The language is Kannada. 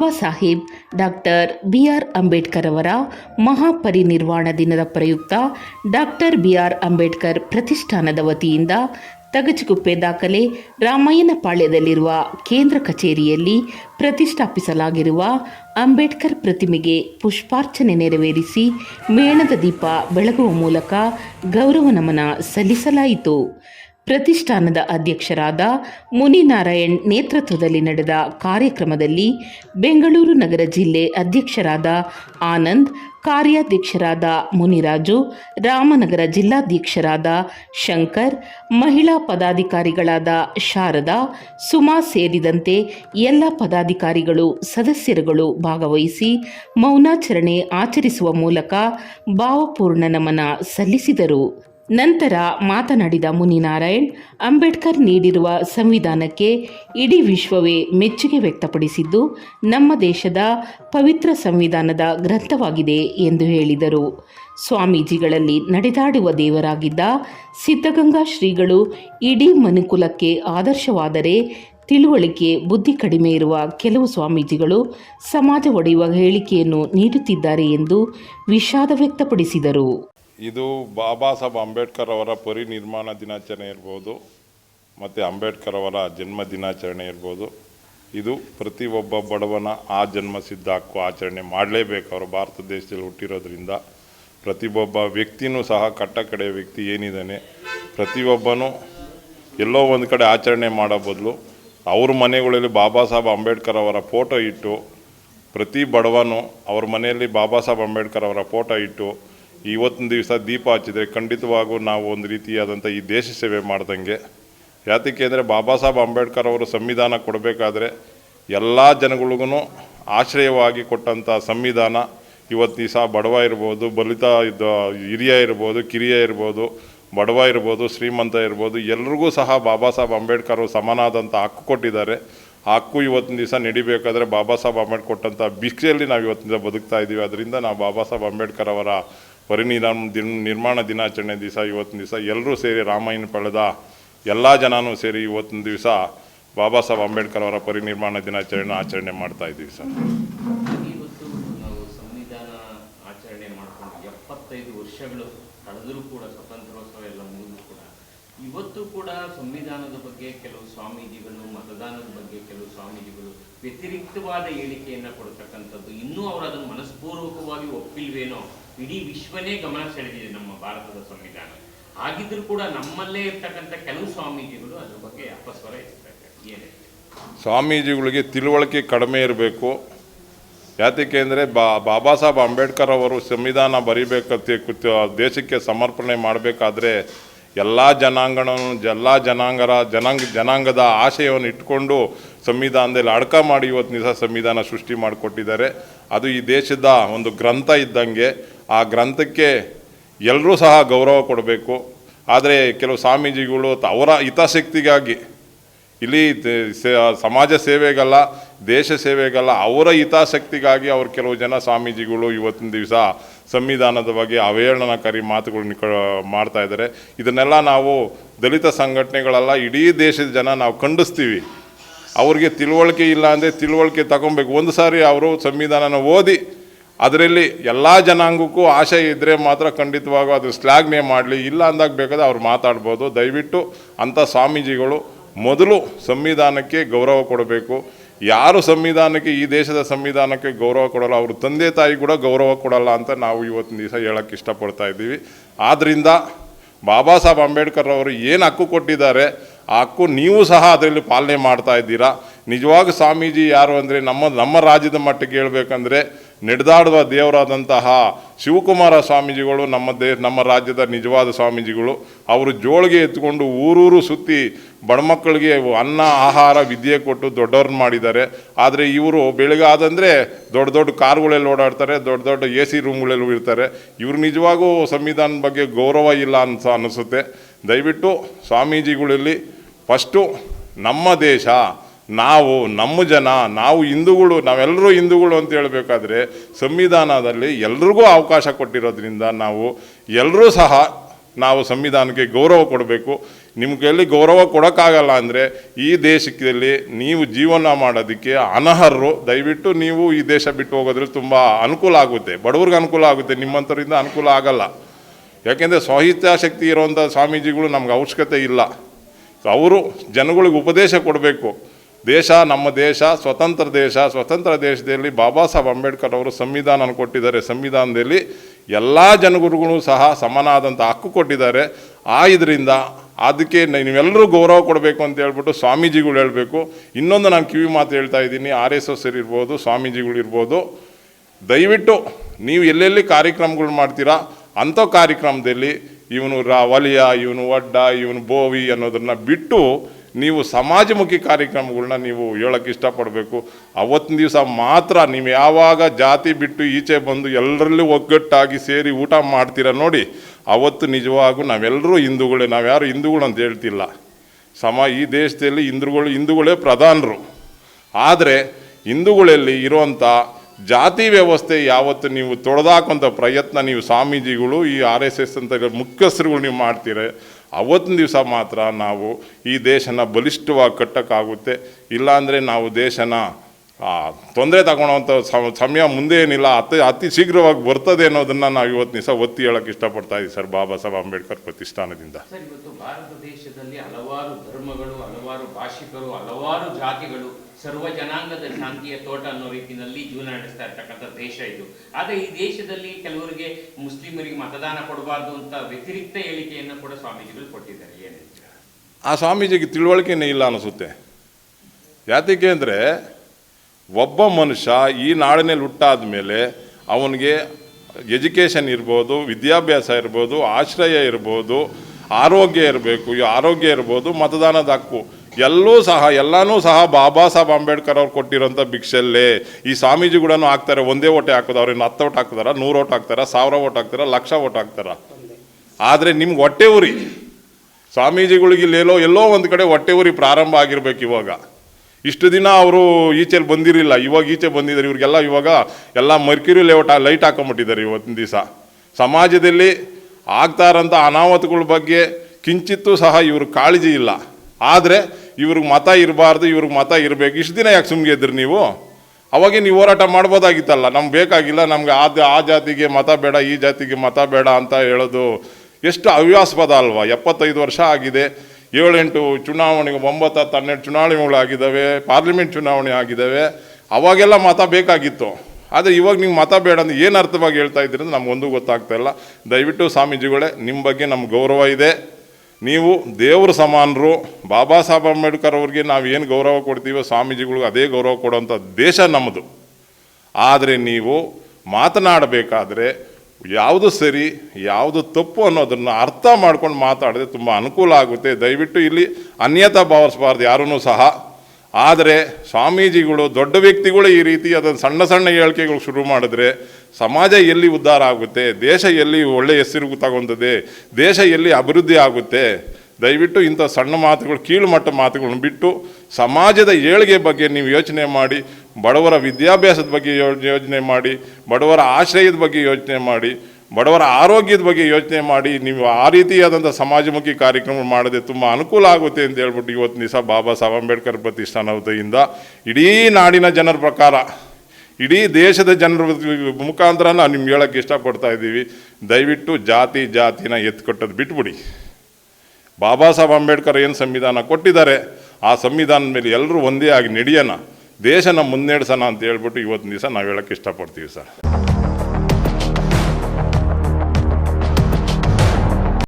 Baba Saheb, doctor B R Ambedkar ಅವರ ಮಹಾಪರಿನಿರ್ವಾಣ ದಿನದ ಪ್ರಯುಕ್ತ ಡಾಕ್ಟರ್ ಬಿ ಆರ್ ಅಂಬೇಡ್ಕರ್ ಪ್ರತಿಷ್ಠಾನದ ವತಿಯಿಂದ ತಗಚುಗುಪ್ಪೆ ದಾಖಲೆ ರಾಮಾಯಣಪಾಳ್ಯದಲ್ಲಿರುವ ಕೇಂದ್ರ ಕಚೇರಿಯಲ್ಲಿ ಪ್ರತಿಷ್ಠಾಪಿಸಲಾಗಿರುವ ಅಂಬೇಡ್ಕರ್ ಪ್ರತಿಮೆಗೆ ಪುಷ್ಪಾರ್ಚನೆ ನೆರವೇರಿಸಿ ಮೇಣದ ದೀಪ ಬೆಳಗುವ ಮೂಲಕ ಗೌರವ ನಮನ ಸಲ್ಲಿಸಲಾಯಿತು. ಪ್ರತಿಷ್ಠಾನದ ಅಧ್ಯಕ್ಷರಾದ ಮುನಿನಾರಾಯಣ್ ನೇತೃತ್ವದಲ್ಲಿ ನಡೆದ ಕಾರ್ಯಕ್ರಮದಲ್ಲಿ ಬೆಂಗಳೂರು ನಗರ ಜಿಲ್ಲೆ ಅಧ್ಯಕ್ಷರಾದ ಆನಂದ್, ಕಾರ್ಯಾಧ್ಯಕ್ಷರಾದ ಮುನಿರಾಜು, ರಾಮನಗರ ಜಿಲ್ಲಾಧ್ಯಕ್ಷರಾದ ಶಂಕರ್, ಮಹಿಳಾ ಪದಾಧಿಕಾರಿಗಳಾದ ಶಾರದಾ, ಸುಮಾ ಸೇರಿದಂತೆ ಎಲ್ಲ ಪದಾಧಿಕಾರಿಗಳು, ಸದಸ್ಯರುಗಳು ಭಾಗವಹಿಸಿ ಮೌನಾಚರಣೆ ಆಚರಿಸುವ ಮೂಲಕ ಭಾವಪೂರ್ಣ ನಮನ ಸಲ್ಲಿಸಿದರು. ನಂತರ ಮಾತನಾಡಿದ ಮುನಿನಾರಾಯಣ್, ಅಂಬೇಡ್ಕರ್ ನೀಡಿರುವ ಸಂವಿಧಾನಕ್ಕೆ ಇಡೀ ವಿಶ್ವವೇ ಮೆಚ್ಚುಗೆ ವ್ಯಕ್ತಪಡಿಸಿದ್ದು, ನಮ್ಮ ದೇಶದ ಪವಿತ್ರ ಸಂವಿಧಾನದ ಗ್ರಂಥವಾಗಿದೆ ಎಂದು ಹೇಳಿದರು. ಸ್ವಾಮೀಜಿಗಳಲ್ಲಿ ನಡೆದಾಡುವ ದೇವರಾಗಿದ್ದ ಸಿದ್ಧಗಂಗಾ ಶ್ರೀಗಳು ಇಡೀ ಮನುಕುಲಕ್ಕೆ ಆದರ್ಶವಾದರೆ ತಿಳುವಳಿಕೆ ಬುದ್ಧಿ ಕಡಿಮೆ ಇರುವ ಕೆಲವು ಸ್ವಾಮೀಜಿಗಳು ಸಮಾಜ ಒಡೆಯುವ ಹೇಳಿಕೆಯನ್ನು ನೀಡುತ್ತಿದ್ದಾರೆ ಎಂದು ವಿಷಾದ ವ್ಯಕ್ತಪಡಿಸಿದರು. ಇದು ಬಾಬಾ ಸಾಹೇಬ್ ಅಂಬೇಡ್ಕರ್ ಅವರ ಪರಿನಿರ್ಮಾಣ ದಿನಾಚರಣೆ ಇರ್ಬೋದು, ಮತ್ತು ಅಂಬೇಡ್ಕರ್ ಅವರ ಜನ್ಮ ದಿನಾಚರಣೆ ಇರ್ಬೋದು. ಇದು ಪ್ರತಿಯೊಬ್ಬ ಬಡವನ ಆ ಜನ್ಮ ಸಿದ್ಧ ಹಕ್ಕು ಆಚರಣೆ ಮಾಡಲೇಬೇಕು. ಅವರು ಭಾರತ ದೇಶದಲ್ಲಿ ಹುಟ್ಟಿರೋದ್ರಿಂದ ಪ್ರತಿಯೊಬ್ಬ ವ್ಯಕ್ತಿನೂ ಸಹ ಕಟ್ಟ ಕಡೆ ವ್ಯಕ್ತಿ ಏನಿದ್ದಾನೆ, ಪ್ರತಿಯೊಬ್ಬನೂ ಎಲ್ಲೋ ಒಂದು ಕಡೆ ಆಚರಣೆ ಮಾಡೋ ಬದಲು ಅವ್ರ ಮನೆಗಳಲ್ಲಿ ಬಾಬಾ ಸಾಹೇಬ್ ಅಂಬೇಡ್ಕರ್ ಅವರ ಫೋಟೋ ಇಟ್ಟು, ಪ್ರತಿ ಬಡವನು ಅವ್ರ ಮನೆಯಲ್ಲಿ ಬಾಬಾ ಸಾಹೇಬ್ ಅಂಬೇಡ್ಕರ್ ಅವರ ಫೋಟೋ ಇಟ್ಟು ಇವತ್ತಿನ ದಿವಸ ದೀಪ ಹಚ್ಚಿದರೆ ಖಂಡಿತವಾಗೂ ನಾವು ಒಂದು ರೀತಿಯಾದಂಥ ಈ ದೇಶ ಸೇವೆ ಮಾಡ್ದಂಗೆ. ಯಾತಕ್ಕೆ ಅಂದರೆ ಬಾಬಾ ಸಾಹೇಬ್ ಅಂಬೇಡ್ಕರ್ ಅವರು ಸಂವಿಧಾನ ಕೊಡಬೇಕಾದ್ರೆ ಎಲ್ಲ ಜನಗಳಿಗೂ ಆಶ್ರಯವಾಗಿ ಕೊಟ್ಟಂಥ ಸಂವಿಧಾನ. ಇವತ್ತು ದಿವಸ ಬಡವ ಇರ್ಬೋದು, ಬಲಿತ ಇದ್ದ ಹಿರಿಯ ಇರ್ಬೋದು, ಕಿರಿಯ ಇರ್ಬೋದು, ಬಡವ ಇರ್ಬೋದು, ಶ್ರೀಮಂತ ಇರ್ಬೋದು, ಎಲ್ರಿಗೂ ಸಹ ಬಾಬಾ ಸಾಹೇಬ್ ಅಂಬೇಡ್ಕರ್ ಅವರು ಸಮಾನಾದಂಥ ಹಕ್ಕು ಕೊಟ್ಟಿದ್ದಾರೆ. ಹಕ್ಕು ಇವತ್ತಿನ ದಿವಸ ನಡಿಬೇಕಾದ್ರೆ ಬಾಬಾ ಸಾಹೇಬ್ ಅಂಬೇಡ್ಕರ್ ಕೊಟ್ಟಂಥ ಭಿಕ್ಷೆಯಲ್ಲಿ ನಾವು ಇವತ್ತಿನ ಬದುಕ್ತಾ ಇದ್ದೀವಿ ಅದರಿಂದ ನಾವು ಬಾಬಾ ಸಾಹೇಬ್ ಅಂಬೇಡ್ಕರ್ ಅವರ ಪರಿನಿರ್ಮಾಣ ದಿನ, ನಿರ್ಮಾಣ ದಿನಾಚರಣೆ ದಿವಸ, ಇವತ್ತಿನ ದಿವಸ ಎಲ್ಲರೂ ಸೇರಿ ರಾಮಾಯಣ ಪಡೆದ ಎಲ್ಲ ಜನನೂ ಸೇರಿ ಇವತ್ತಿನ ದಿವಸ ಬಾಬಾ ಸಾಹೇಬ್ ಅಂಬೇಡ್ಕರ್ ಅವರ ಪರಿನಿರ್ಮಾಣ ದಿನಾಚರಣೆ ಆಚರಣೆ ಮಾಡ್ತಾ ಇದ್ದೀವಿ ಸರ್. ಇವತ್ತು ನಾವು ಸಂವಿಧಾನ ಆಚರಣೆ ಮಾಡಿಕೊಂಡು ಎಪ್ಪತ್ತೈದು ವರ್ಷಗಳು ಕಳೆದರೂ ಕೂಡ ಸ್ವತಂತ್ರೋತ್ಸವ ಎಲ್ಲ ಮುಗಿದ್ರು ಕೂಡ ಇವತ್ತು ಕೂಡ ಸಂವಿಧಾನದ ಬಗ್ಗೆ ಕೆಲವು ಸ್ವಾಮೀಜಿಗಳು, ಮತದಾನದ ಬಗ್ಗೆ ಕೆಲವು ಸ್ವಾಮೀಜಿಗಳು ವ್ಯತಿರಿಕ್ತವಾದ ಹೇಳಿಕೆಯನ್ನು ಕೊಡ್ತಕ್ಕಂಥದ್ದು ಇನ್ನೂ ಅವರು ಅದನ್ನು ಮನಸ್ಪೂರ್ವಕವಾಗಿ ಒಪ್ಪಿಲ್ವೇನೋ ಇಡೀ ವಿಶ್ವನೇ ಗಮನ ಸೆಳೆದಿದೆ ನಮ್ಮ ಭಾರತದ ಸಂವಿಧಾನ. ಹಾಗಿದ್ರೂ ಕೂಡ ನಮ್ಮಲ್ಲೇ ಇರ್ತಕ್ಕಂಥ ಕೆಲವು ಸ್ವಾಮೀಜಿಗಳು ಅದ್ರ ಬಗ್ಗೆ ಅಪಸ್ವರ ಇರ್ತಾರೆ ಸ್ವಾಮೀಜಿಗಳಿಗೆ ತಿಳುವಳಿಕೆ ಕಡಿಮೆ ಇರಬೇಕು. ಯಾತಕ್ಕೆ ಅಂದರೆ ಬಾ, ಬಾಬಾ ಸಾಹೇಬ್ ಅಂಬೇಡ್ಕರ್ ಅವರು ಸಂವಿಧಾನ ಬರೀಬೇಕು ದೇಶಕ್ಕೆ ಸಮರ್ಪಣೆ ಮಾಡಬೇಕಾದ್ರೆ ಎಲ್ಲ ಜನಾಂಗಣನು ಎಲ್ಲ ಜನಾಂಗರ, ಜನಾಂಗ, ಜನಾಂಗದ ಆಶಯವನ್ನು ಇಟ್ಕೊಂಡು ಸಂವಿಧಾನದಲ್ಲಿ ಅಡಕ ಮಾಡಿ ಇವತ್ತು ನಿಜ ಸಂವಿಧಾನ ಸೃಷ್ಟಿ ಮಾಡಿಕೊಟ್ಟಿದ್ದಾರೆ. ಅದು ಈ ದೇಶದ ಒಂದು ಗ್ರಂಥ ಇದ್ದಂಗೆ, ಆ ಗ್ರಂಥಕ್ಕೆ ಎಲ್ಲರೂ ಸಹ ಗೌರವ ಕೊಡಬೇಕು. ಆದರೆ ಕೆಲವು ಸ್ವಾಮೀಜಿಗಳು ಅವರ ಹಿತಾಸಕ್ತಿಗಾಗಿ, ಇಲ್ಲಿ ಸಮಾಜ ಸೇವೆಗಲ್ಲ, ದೇಶ ಸೇವೆಗಲ್ಲ, ಅವರ ಹಿತಾಸಕ್ತಿಗಾಗಿ ಅವ್ರು ಕೆಲವು ಜನ ಸ್ವಾಮೀಜಿಗಳು ಇವತ್ತಿನ ದಿವಸ ಸಂವಿಧಾನದ ಬಗ್ಗೆ ಅವಹೇಳನಕಾರಿ ಮಾತುಗಳು ನಿಕ ಮಾಡ್ತಾ ಇದ್ದಾರೆ. ಇದನ್ನೆಲ್ಲ ನಾವು ದಲಿತ ಸಂಘಟನೆಗಳೆಲ್ಲ, ಇಡೀ ದೇಶದ ಜನ ನಾವು ಖಂಡಿಸ್ತೀವಿ. ಅವ್ರಿಗೆ ತಿಳುವಳಿಕೆ ಇಲ್ಲ ಅಂದರೆ ತಿಳುವಳಿಕೆ ತಗೊಬೇಕು. ಒಂದು ಸಾರಿ ಅವರು ಸಂವಿಧಾನನ ಓದಿ, ಅದರಲ್ಲಿ ಎಲ್ಲ ಜನಾಂಗಕ್ಕೂ ಆಶೆ ಇದ್ದರೆ ಮಾತ್ರ ಖಂಡಿತವಾಗೂ ಅದು ಶ್ಲಾಘನೆ ಮಾಡಲಿ. ಇಲ್ಲ ಅಂದಾಗ ಬೇಕಾದ್ರೆ ಅವ್ರು ಮಾತಾಡ್ಬೋದು. ದಯವಿಟ್ಟು ಅಂಥ ಸ್ವಾಮೀಜಿಗಳು ಮೊದಲು ಸಂವಿಧಾನಕ್ಕೆ ಗೌರವ ಕೊಡಬೇಕು. ಯಾರು ಸಂವಿಧಾನಕ್ಕೆ, ಈ ದೇಶದ ಸಂವಿಧಾನಕ್ಕೆ ಗೌರವ ಕೊಡಲ್ಲ, ಅವರು ತಂದೆ ತಾಯಿ ಕೂಡ ಗೌರವ ಕೊಡಲ್ಲ ಅಂತ ನಾವು ಇವತ್ತಿನ ದಿವಸ ಹೇಳಕ್ಕೆ ಇಷ್ಟಪಡ್ತಾ ಇದ್ದೀವಿ. ಆದ್ದರಿಂದ ಬಾಬಾ ಸಾಹೇಬ್ ಅಂಬೇಡ್ಕರ್ ಅವರು ಏನು ಹಕ್ಕು ಕೊಟ್ಟಿದ್ದಾರೆ, ಆ ಹಕ್ಕು ನೀವು ಸಹ ಅದರಲ್ಲಿ ಪಾಲನೆ ಮಾಡ್ತಾ ಇದ್ದೀರಾ. ನಿಜವಾಗ ಸ್ವಾಮೀಜಿ ಯಾರು ಅಂದರೆ ನಮ್ಮ ನಮ್ಮ ರಾಜ್ಯದ ಮಟ್ಟಿಗೆ ಹೇಳ್ಬೇಕಂದ್ರೆ ನಡೆದಾಡುವ ದೇವರಾದಂತಹ ಶಿವಕುಮಾರ ಸ್ವಾಮೀಜಿಗಳು ನಮ್ಮ ದೇ, ನಮ್ಮ ರಾಜ್ಯದ ನಿಜವಾದ ಸ್ವಾಮೀಜಿಗಳು. ಅವರು ಜೋಳಿಗೆ ಎತ್ಕೊಂಡು ಊರೂರು ಸುತ್ತಿ ಬಡಮಕ್ಕಳಿಗೆ ಅನ್ನ, ಆಹಾರ, ವಿದ್ಯೆ ಕೊಟ್ಟು ದೊಡ್ಡವ್ರನ್ನ ಮಾಡಿದ್ದಾರೆ. ಆದರೆ ಇವರು ಬೆಳಗಾದಂದರೆ ದೊಡ್ಡ ದೊಡ್ಡ ಕಾರುಗಳಲ್ಲಿ ಓಡಾಡ್ತಾರೆ, ದೊಡ್ಡ ದೊಡ್ಡ ಎ ಸಿ ರೂಮ್ಗಳಲ್ಲಿ ಇರ್ತಾರೆ. ಇವ್ರು ನಿಜವಾಗೂ ಸಂವಿಧಾನದ ಬಗ್ಗೆ ಗೌರವ ಇಲ್ಲ ಅನ್ಸ ಅನಿಸುತ್ತೆ. ದಯವಿಟ್ಟು ಸ್ವಾಮೀಜಿಗಳಲ್ಲಿ ಫಸ್ಟು ನಮ್ಮ ದೇಶ ನಾವು, ನಮ್ಮ ಜನ, ನಾವು ಹಿಂದೂಗಳು, ನಾವೆಲ್ಲರೂ ಹಿಂದೂಗಳು ಅಂತ ಹೇಳಬೇಕಾದ್ರೆ ಸಂವಿಧಾನದಲ್ಲಿ ಎಲ್ರಿಗೂ ಅವಕಾಶ ಕೊಟ್ಟಿರೋದ್ರಿಂದ ನಾವು ಎಲ್ಲರೂ ಸಹ ನಾವು ಸಂವಿಧಾನಕ್ಕೆ ಗೌರವ ಕೊಡಬೇಕು. ನಿಮ್ಗೆ ಎಲ್ಲಿ ಗೌರವ ಕೊಡೋಕ್ಕಾಗಲ್ಲ ಅಂದರೆ ಈ ದೇಶದಲ್ಲಿ ನೀವು ಜೀವನ ಮಾಡೋದಕ್ಕೆ ಅನರ್ಹರು. ದಯವಿಟ್ಟು ನೀವು ಈ ದೇಶ ಬಿಟ್ಟು ಹೋಗೋದ್ರಲ್ಲಿ ತುಂಬ ಅನುಕೂಲ ಆಗುತ್ತೆ. ಬಡವ್ರಿಗೆ ಅನುಕೂಲ ಆಗುತ್ತೆ, ನಿಮ್ಮಂಥವ್ರಿಂದ ಅನುಕೂಲ ಆಗಲ್ಲ. ಯಾಕೆಂದರೆ ಸಾಹಿತ್ಯಾಸಕ್ತಿ ಇರುವಂಥ ಸ್ವಾಮೀಜಿಗಳು ನಮ್ಗೆ ಅವಶ್ಯಕತೆ ಇಲ್ಲ. ಅವರು ಜನಗಳಿಗೆ ಉಪದೇಶ ಕೊಡಬೇಕು. ದೇಶ, ನಮ್ಮ ದೇಶ, ಸ್ವತಂತ್ರ ದೇಶ, ಸ್ವತಂತ್ರ ದೇಶದಲ್ಲಿ ಬಾಬಾ ಸಾಹೇಬ್ ಅಂಬೇಡ್ಕರ್ ಅವರು ಸಂವಿಧಾನ ಕೊಟ್ಟಿದ್ದಾರೆ. ಸಂವಿಧಾನದಲ್ಲಿ ಎಲ್ಲ ಜನಗುರುಗಳು ಸಹ ಸಮನಾದಂಥ ಹಕ್ಕು ಕೊಟ್ಟಿದ್ದಾರೆ. ಆ ಇದರಿಂದ ಅದಕ್ಕೆ ನೀವೆಲ್ಲರೂ ಗೌರವ ಕೊಡಬೇಕು ಅಂತ ಹೇಳ್ಬಿಟ್ಟು ಸ್ವಾಮೀಜಿಗಳು ಹೇಳಬೇಕು. ಇನ್ನೊಂದು ನಾನು ಕಿವಿ ಮಾತು ಹೇಳ್ತಾ ಇದ್ದೀನಿ. ಆರ್ ಎಸ್ ಎಸ್ ಇರ್ಬೋದು, ಸ್ವಾಮೀಜಿಗಳು ಇರ್ಬೋದು. ದಯವಿಟ್ಟು ನೀವು ಎಲ್ಲೆಲ್ಲಿ ಕಾರ್ಯಕ್ರಮಗಳು ಮಾಡ್ತೀರಾ, ಅಂಥ ಕಾರ್ಯಕ್ರಮದಲ್ಲಿ ಇವನು ರಾ, ವಲಯ, ಇವನು ಒಡ್ಡ ಇವನು ಬೋವಿ ಅನ್ನೋದನ್ನು ಬಿಟ್ಟು ನೀವು ಸಮಾಜಮುಖಿ ಕಾರ್ಯಕ್ರಮಗಳನ್ನ ನೀವು ಹೇಳೋಕ್ಕೆ ಇಷ್ಟಪಡಬೇಕು. ಅವತ್ತಿನ ದಿವಸ ಮಾತ್ರ ನೀವು ಯಾವಾಗ ಜಾತಿ ಬಿಟ್ಟು ಈಚೆ ಬಂದು ಎಲ್ಲರಲ್ಲೂ ಒಗ್ಗಟ್ಟಾಗಿ ಸೇರಿ ಊಟ ಮಾಡ್ತೀರ ನೋಡಿ, ಅವತ್ತು ನಿಜವಾಗೂ ನಾವೆಲ್ಲರೂ ಹಿಂದೂಗಳೇ, ನಾವ್ಯಾರು ಹಿಂದೂಗಳು ಅಂತ ಹೇಳ್ತಿಲ್ಲ. ಸಮ, ಈ ದೇಶದಲ್ಲಿ ಹಿಂದೂಗಳು, ಹಿಂದೂಗಳೇ ಪ್ರಧಾನರು. ಆದರೆ ಹಿಂದೂಗಳಲ್ಲಿ ಇರುವಂಥ ಜಾತಿ ವ್ಯವಸ್ಥೆ ಯಾವತ್ತು ನೀವು ತೊಡೆದಾಕುವಂಥ ಪ್ರಯತ್ನ ನೀವು ಸ್ವಾಮೀಜಿಗಳು, ಈ ಆರ್ ಎಸ್ ಎಸ್ ಅಂತ ಮುಖ್ಯಸ್ಥರುಗಳು ನೀವು ಮಾಡ್ತೀರ ಅವತ್ತಿನ ದಿವಸ ಮಾತ್ರ ನಾವು ಈ ದೇಶನ ಬಲಿಷ್ಠವಾಗಿ ಕಟ್ಟೋಕ್ಕಾಗುತ್ತೆ. ಇಲ್ಲಾಂದರೆ ನಾವು ದೇಶನ ತೊಂದರೆ ತಗೊಳ್ಳೋವಂಥ ಸಮ- ಸಮಯ ಮುಂದೆ ಏನಿಲ್ಲ ಅತಿ ಅತಿ ಶೀಘ್ರವಾಗಿ ಬರ್ತದೆ ಅನ್ನೋದನ್ನು ನಾವು ಇವತ್ತು ದಿವಸ ಒತ್ತಿ ಹೇಳೋಕ್ಕೆ ಇಷ್ಟಪಡ್ತಾ ಇದ್ದೀವಿ ಸರ್ ಬಾಬಾ ಸಾಹೇಬ್ ಅಂಬೇಡ್ಕರ್ ಪ್ರತಿಷ್ಠಾನದಿಂದ. ಇವತ್ತು ಭಾರತ ದೇಶದಲ್ಲಿ ಹಲವಾರು ಧರ್ಮಗಳು, ಹಲವಾರು ಭಾಷಿಕರು, ಹಲವಾರು ಜಾತಿಗಳು ಸರ್ವ ಜನಾಂಗದ ಶಾಂತಿಯ ತೋಟ ಅನ್ನೋ ರೀತಿಯಲ್ಲಿ ಜೀವನ ನಡೆಸ್ತಾ ಇರ್ತಕ್ಕಂಥ ದೇಶ ಇದು. ಆದರೆ ಈ ದೇಶದಲ್ಲಿ ಕೆಲವರಿಗೆ ಮುಸ್ಲಿಮರಿಗೆ ಮತದಾನ ಕೊಡಬಾರ್ದು ಅಂತ ವ್ಯತಿರಿಕ್ತ ಹೇಳಿಕೆಯನ್ನು ಕೂಡ ಸ್ವಾಮೀಜಿಗಳು ಕೊಟ್ಟಿದ್ದಾರೆ. ಏನಿದೆ ಆ ಸ್ವಾಮೀಜಿಗೆ ತಿಳುವಳಿಕೆನೇ ಇಲ್ಲ ಅನಿಸುತ್ತೆ. ಯಾತಕ್ಕೆ ಅಂದರೆ ಒಬ್ಬ ಮನುಷ್ಯ ಈ ನಾಡಿನಲ್ಲಿ ಹುಟ್ಟಾದ ಮೇಲೆ ಅವನಿಗೆ ಎಜುಕೇಷನ್ ಇರ್ಬೋದು, ವಿದ್ಯಾಭ್ಯಾಸ ಇರ್ಬೋದು, ಆಶ್ರಯ ಇರ್ಬೋದು, ಆರೋಗ್ಯ ಇರಬೇಕು ಆರೋಗ್ಯ ಇರ್ಬೋದು, ಮತದಾನದ ಹಕ್ಕು. ಎಲ್ಲೂ ಸಹ, ಎಲ್ಲನೂ ಸಹ ಬಾಬಾ ಸಾಹೇಬ್ ಅಂಬೇಡ್ಕರ್ ಅವ್ರು ಕೊಟ್ಟಿರೋಂಥ ಭಿಕ್ಷೆಲ್ಲೇ ಈ ಸ್ವಾಮೀಜಿಗಳನ್ನು ಹಾಕ್ತಾರೆ, ಒಂದೇ ಓಟೆ ಹಾಕೋದು ಅವ್ರೇನು ಹತ್ತು ಓಟ್ ಹಾಕ್ತಾರ ನೂರು ಓಟ್ ಹಾಕ್ತಾರ? ಸಾವಿರ ಓಟ್ ಹಾಕ್ತಾರ? ಲಕ್ಷ ಓಟ್ ಹಾಕ್ತಾರ? ಆದರೆ ನಿಮ್ಗೆ ಹೊಟ್ಟೆ ಉರಿ. ಸ್ವಾಮೀಜಿಗಳಿಗೆ ಇಲ್ಲೆಲ್ಲೋ ಎಲ್ಲೋ ಒಂದು ಕಡೆ ಹೊಟ್ಟೆ ಉರಿ ಪ್ರಾರಂಭ ಆಗಿರ್ಬೇಕು ಇವಾಗ. ಇಷ್ಟು ದಿನ ಅವರು ಈಚೆಲಿ ಬಂದಿರಲಿಲ್ಲ. ಇವಾಗ ಈಚೆ ಬಂದಿದ್ದಾರೆ. ಇವ್ರಿಗೆಲ್ಲ ಇವಾಗ ಎಲ್ಲ ಮರ್ಕ್ಯೂರಿ ಲೇಔಟ್ ಲೈಟ್ ಹಾಕೊಂಬಿಟ್ಟಿದ್ದಾರೆ ಇವತ್ತಿನ ದಿವಸ. ಸಮಾಜದಲ್ಲಿ ಆಗ್ತಾ ಇರೋಂಥ ಅನಾಹುತಗಳ ಬಗ್ಗೆ ಕಿಂಚಿತ್ತೂ ಸಹ ಇವ್ರ ಕಾಳಜಿ ಇಲ್ಲ. ಆದರೆ ಇವ್ರಿಗೆ ಮತ ಇರಬಾರ್ದು, ಇವ್ರಿಗೆ ಮತ ಇರಬೇಕು. ಇಷ್ಟು ದಿನ ಯಾಕೆ ಸುಮ್ಗೆ ಇದ್ರಿ ನೀವು? ಅವಾಗೆ ನೀವು ಹೋರಾಟ ಮಾಡ್ಬೋದಾಗಿತ್ತಲ್ಲ. ನಮ್ಗೆ ಬೇಕಾಗಿಲ್ಲ, ನಮ್ಗೆ ಆ ಆ ಜಾತಿಗೆ ಮತ ಬೇಡ, ಈ ಜಾತಿಗೆ ಮತ ಬೇಡ ಅಂತ ಹೇಳೋದು. ಎಷ್ಟು ಅವ್ಯಾಸ್ಪದ ಅಲ್ವಾ? ಎಪ್ಪತ್ತೈದು ವರ್ಷ ಆಗಿದೆ. ಏಳೆಂಟು ಚುನಾವಣೆ ಒಂಬತ್ತು ಹತ್ತು ಹನ್ನೆರಡು ಚುನಾವಣೆಗಳಾಗಿದ್ದಾವೆ ಪಾರ್ಲಿಮೆಂಟ್ ಚುನಾವಣೆ ಆಗಿದ್ದಾವೆ. ಅವಾಗೆಲ್ಲ ಮತ ಬೇಕಾಗಿತ್ತು. ಆದರೆ ಇವಾಗ ನೀವು ಮತ ಬೇಡ ಅಂತ ಏನು ಅರ್ಥವಾಗಿ ಹೇಳ್ತಾ ಇದ್ದೀರಿ ನಮಗೊಂದು ಗೊತ್ತಾಗ್ತಾ ಇಲ್ಲ. ದಯವಿಟ್ಟು ಸ್ವಾಮೀಜಿಗಳೇ ನಿಮ್ಮ ಬಗ್ಗೆ ನಮ್ಗೆ ಗೌರವ ಇದೆ. ನೀವು ದೇವರ ಸಮಾನರು, ಬಾಬಾ ಸಾಹೇಬ್ ಅಂಬೇಡ್ಕರ್ ಅವ್ರಿಗೆ ನಾವು ಏನು ಗೌರವ ಕೊಡ್ತೀವೋ ಸ್ವಾಮೀಜಿಗಳಿಗೆ ಅದೇ ಗೌರವ ಕೊಡುವಂಥ ದೇಶ ನಮ್ಮದು. ಆದರೆ ನೀವು ಮಾತನಾಡಬೇಕಾದ್ರೆ ಯಾವುದು ಸರಿ, ಯಾವುದು ತಪ್ಪು ಅನ್ನೋದನ್ನು ಅರ್ಥ ಮಾಡ್ಕೊಂಡು ಮಾತಾಡಿದ್ರೆ ತುಂಬ ಅನುಕೂಲ ಆಗುತ್ತೆ. ದಯವಿಟ್ಟು ಇಲ್ಲಿ ಅನ್ಯತಾ ಭಾವಿಸಬಾರ್ದು ಯಾರೂ ಸಹ ಆದರೆ ಸ್ವಾಮೀಜಿಗಳು ದೊಡ್ಡ ವ್ಯಕ್ತಿಗಳು ಈ ರೀತಿ ಅದನ್ನು ಸಣ್ಣ ಸಣ್ಣ ಹೇಳಿಕೆಗಳು ಶುರು ಮಾಡಿದ್ರೆ ಸಮಾಜ ಎಲ್ಲಿ ಉದ್ಧಾರ ಆಗುತ್ತೆ, ದೇಶ ಎಲ್ಲಿ ಒಳ್ಳೆಯ ಹೆಸರು ತಗೊಂತದೆ, ದೇಶ ಎಲ್ಲಿ ಅಭಿವೃದ್ಧಿ ಆಗುತ್ತೆ, ದಯವಿಟ್ಟು ಇಂಥ ಸಣ್ಣ ಮಾತುಗಳು, ಕೀಳುಮಟ್ಟ ಮಾತುಗಳನ್ನು ಬಿಟ್ಟು ಸಮಾಜದ ಏಳಿಗೆ ಬಗ್ಗೆ ನೀವು ಯೋಚನೆ ಮಾಡಿ, ಬಡವರ ವಿದ್ಯಾಭ್ಯಾಸದ ಬಗ್ಗೆ ಯೋಜನೆ ಮಾಡಿ, ಬಡವರ ಆಶ್ರಯದ ಬಗ್ಗೆ ಯೋಚನೆ ಮಾಡಿ ಬಡವರ ಆರೋಗ್ಯದ ಬಗ್ಗೆ ಯೋಚನೆ ಮಾಡಿ, ನೀವು ಆ ರೀತಿಯಾದಂಥ ಸಮಾಜಮುಖಿ ಕಾರ್ಯಕ್ರಮ ಮಾಡದೆ ತುಂಬ ಅನುಕೂಲ ಆಗುತ್ತೆ ಅಂತ ಹೇಳ್ಬಿಟ್ಟು ಇವತ್ತು ದಿವಸ ಬಾಬಾ ಸಾಹೇಬ್ ಅಂಬೇಡ್ಕರ್ ಪ್ರತಿಷ್ಠಾನ ವತಿಯಿಂದ ಇಡೀ ನಾಡಿನ ಜನರ ಪ್ರಕಾರ, ಇಡೀ ದೇಶದ ಜನರ ಮುಖಾಂತರ ನಾವು ನಿಮ್ಗೆ ಹೇಳೋಕ್ಕೆ ಇಷ್ಟಪಡ್ತಾ ಇದ್ದೀವಿ. ದಯವಿಟ್ಟು ಜಾತಿ ಜಾತಿನ ಎತ್ಕೊಟ್ಟದ್ದು ಬಿಟ್ಬಿಡಿ. ಬಾಬಾ ಸಾಹೇಬ್ ಅಂಬೇಡ್ಕರ್ ಏನು ಸಂವಿಧಾನ ಕೊಟ್ಟಿದ್ದಾರೆ, ಆ ಸಂವಿಧಾನದ ಮೇಲೆ ಎಲ್ಲರೂ ಒಂದೇ ಆಗಿ ನಡೆಯೋಣ. ದೇಶನ ಮುನ್ನಡೆಸೋಣ ಅಂತ ಹೇಳ್ಬಿಟ್ಟು ಇವತ್ತಿನ ದಿವಸ ನಾವು ಹೇಳೋಕ್ಕೆ ಇಷ್ಟಪಡ್ತೀವಿ ಸರ್.